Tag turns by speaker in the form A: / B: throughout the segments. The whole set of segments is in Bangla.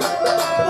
A: Thank you.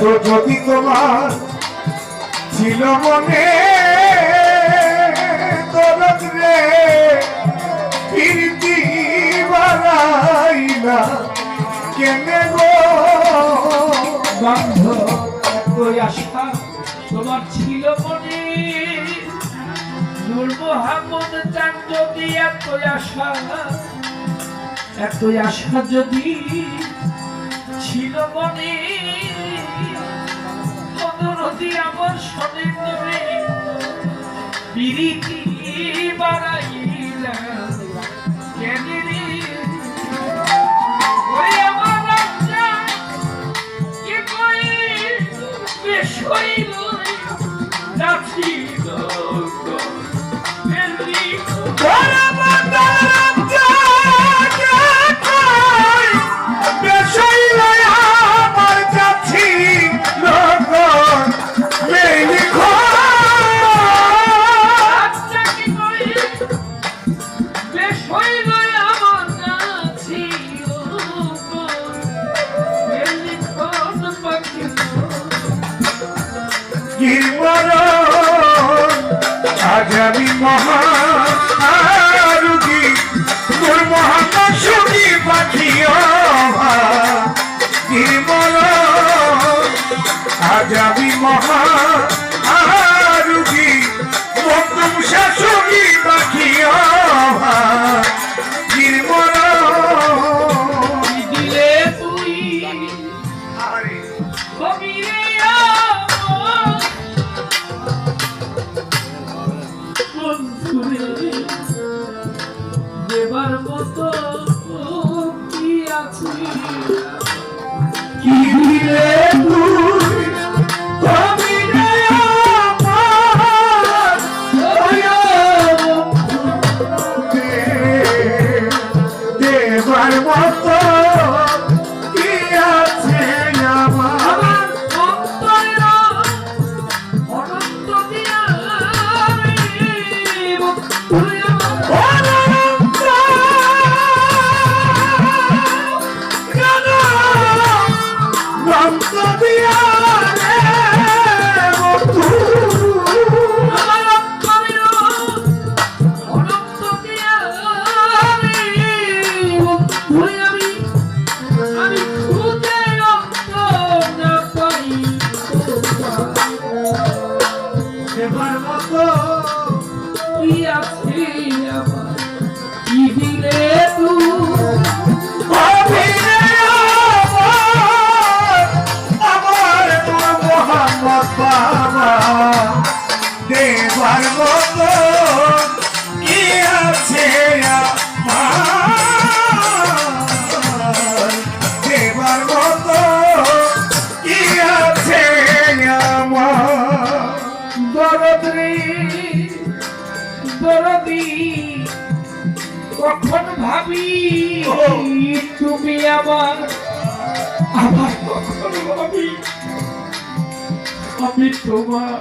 A: তো
B: যদি তোমার ছিল মনে,
A: দরদ রে, ফিরতি বাড়াইলা কেনে গো?
B: বন্ধ আশা তোমার ছিল মনে। নূর চান যদি এত আশা এত আশা যদি ছিল মনে। হতে আমার সদের বিরিতি কি
A: মরণ আজ আমি তোর মহাত্মা সুখী পাখি
B: কি
A: মরণ দেবার মতো কি আছে?
B: কখন ভাবি আবার কখন ভাবি আমি তোমার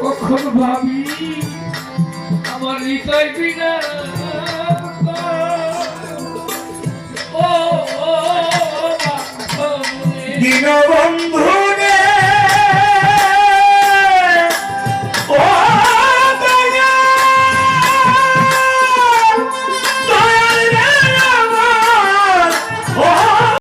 B: কখন ভাবি আমার হৃদয় বিনা
A: দীনবন্ধু